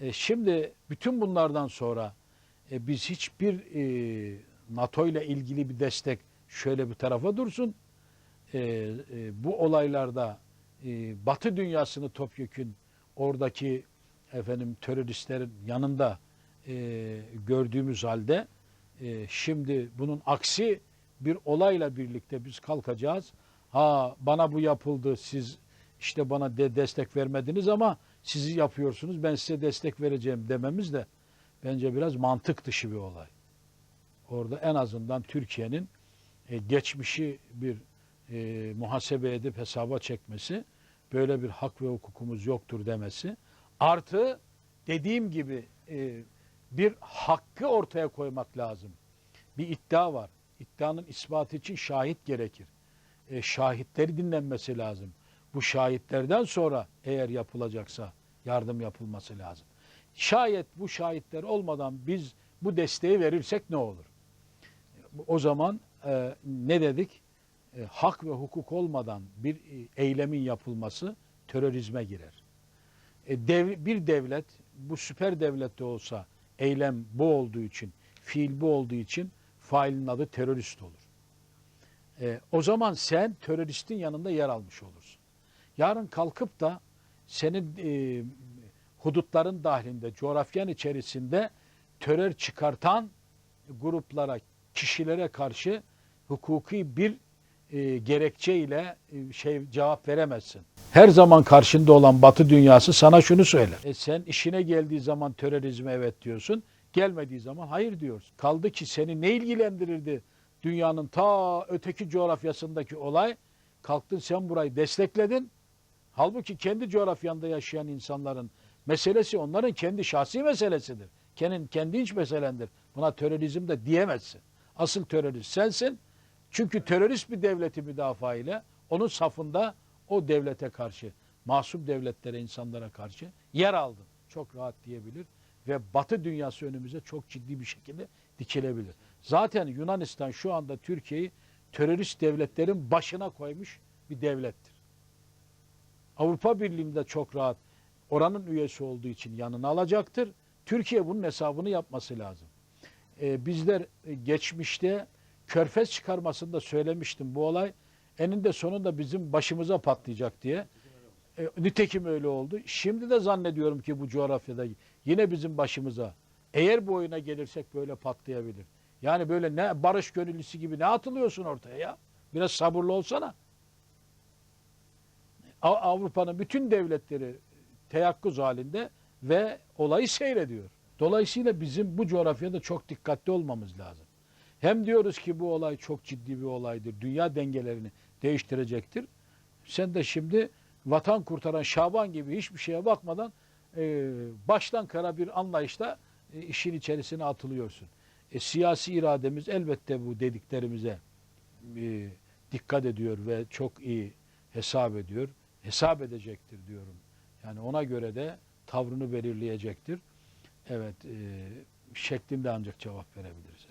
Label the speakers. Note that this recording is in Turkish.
Speaker 1: E, şimdi bütün bunlardan sonra e, biz hiçbir e, NATO ile ilgili bir destek şöyle bir tarafa dursun. E, e, bu olaylarda e, Batı dünyasını topyekün oradaki efendim teröristlerin yanında e, gördüğümüz halde e, şimdi bunun aksi bir olayla birlikte biz kalkacağız. Ha bana bu yapıldı siz işte bana de destek vermediniz ama sizi yapıyorsunuz ben size destek vereceğim dememiz de bence biraz mantık dışı bir olay. Orada en azından Türkiye'nin e, geçmişi bir e, muhasebe edip hesaba çekmesi, böyle bir hak ve hukukumuz yoktur demesi, artı dediğim gibi e, bir hakkı ortaya koymak lazım. Bir iddia var. İddianın ispatı için şahit gerekir. E, şahitleri dinlenmesi lazım. Bu şahitlerden sonra eğer yapılacaksa yardım yapılması lazım. Şayet bu şahitler olmadan biz bu desteği verirsek ne olur? O zaman e, ne dedik? E, hak ve hukuk olmadan bir e, eylemin yapılması terörizme girer. E, dev, bir devlet, bu süper devlet de olsa eylem bu olduğu için, fiil bu olduğu için failin adı terörist olur. E, o zaman sen teröristin yanında yer almış olursun. Yarın kalkıp da senin e, hudutların dahilinde, coğrafyan içerisinde terör çıkartan gruplara, kişilere karşı hukuki bir e, gerekçeyle e, şey cevap veremezsin. Her zaman karşında olan Batı dünyası sana şunu söyler. E sen işine geldiği zaman terörizme evet diyorsun, gelmediği zaman hayır diyorsun. Kaldı ki seni ne ilgilendirirdi dünyanın ta öteki coğrafyasındaki olay? Kalktın sen burayı destekledin. Halbuki kendi coğrafyanda yaşayan insanların meselesi onların kendi şahsi meselesidir. Kendi, kendi iç meselendir. Buna terörizm de diyemezsin. Asıl terörist sensin. Çünkü terörist bir devleti müdafaa ile onun safında o devlete karşı, masum devletlere, insanlara karşı yer aldın. Çok rahat diyebilir ve Batı dünyası önümüze çok ciddi bir şekilde dikilebilir. Zaten Yunanistan şu anda Türkiye'yi terörist devletlerin başına koymuş bir devlettir. Avrupa Birliği'nde çok rahat oranın üyesi olduğu için yanına alacaktır. Türkiye bunun hesabını yapması lazım. Ee, bizler e, geçmişte körfez çıkarmasında söylemiştim bu olay eninde sonunda bizim başımıza patlayacak diye. E, nitekim öyle oldu. Şimdi de zannediyorum ki bu coğrafyada yine bizim başımıza eğer bu oyuna gelirsek böyle patlayabilir. Yani böyle ne barış gönüllüsü gibi ne atılıyorsun ortaya ya? Biraz sabırlı olsana. Av- Avrupa'nın bütün devletleri teyakkuz halinde ve olayı seyrediyor. Dolayısıyla bizim bu coğrafyada çok dikkatli olmamız lazım. Hem diyoruz ki bu olay çok ciddi bir olaydır. Dünya dengelerini değiştirecektir. Sen de şimdi vatan kurtaran Şaban gibi hiçbir şeye bakmadan e, baştan kara bir anlayışla e, işin içerisine atılıyorsun. E, siyasi irademiz elbette bu dediklerimize e, dikkat ediyor ve çok iyi hesap ediyor. Hesap edecektir diyorum. Yani ona göre de tavrını belirleyecektir. Evet, e, şeklinde ancak cevap verebiliriz.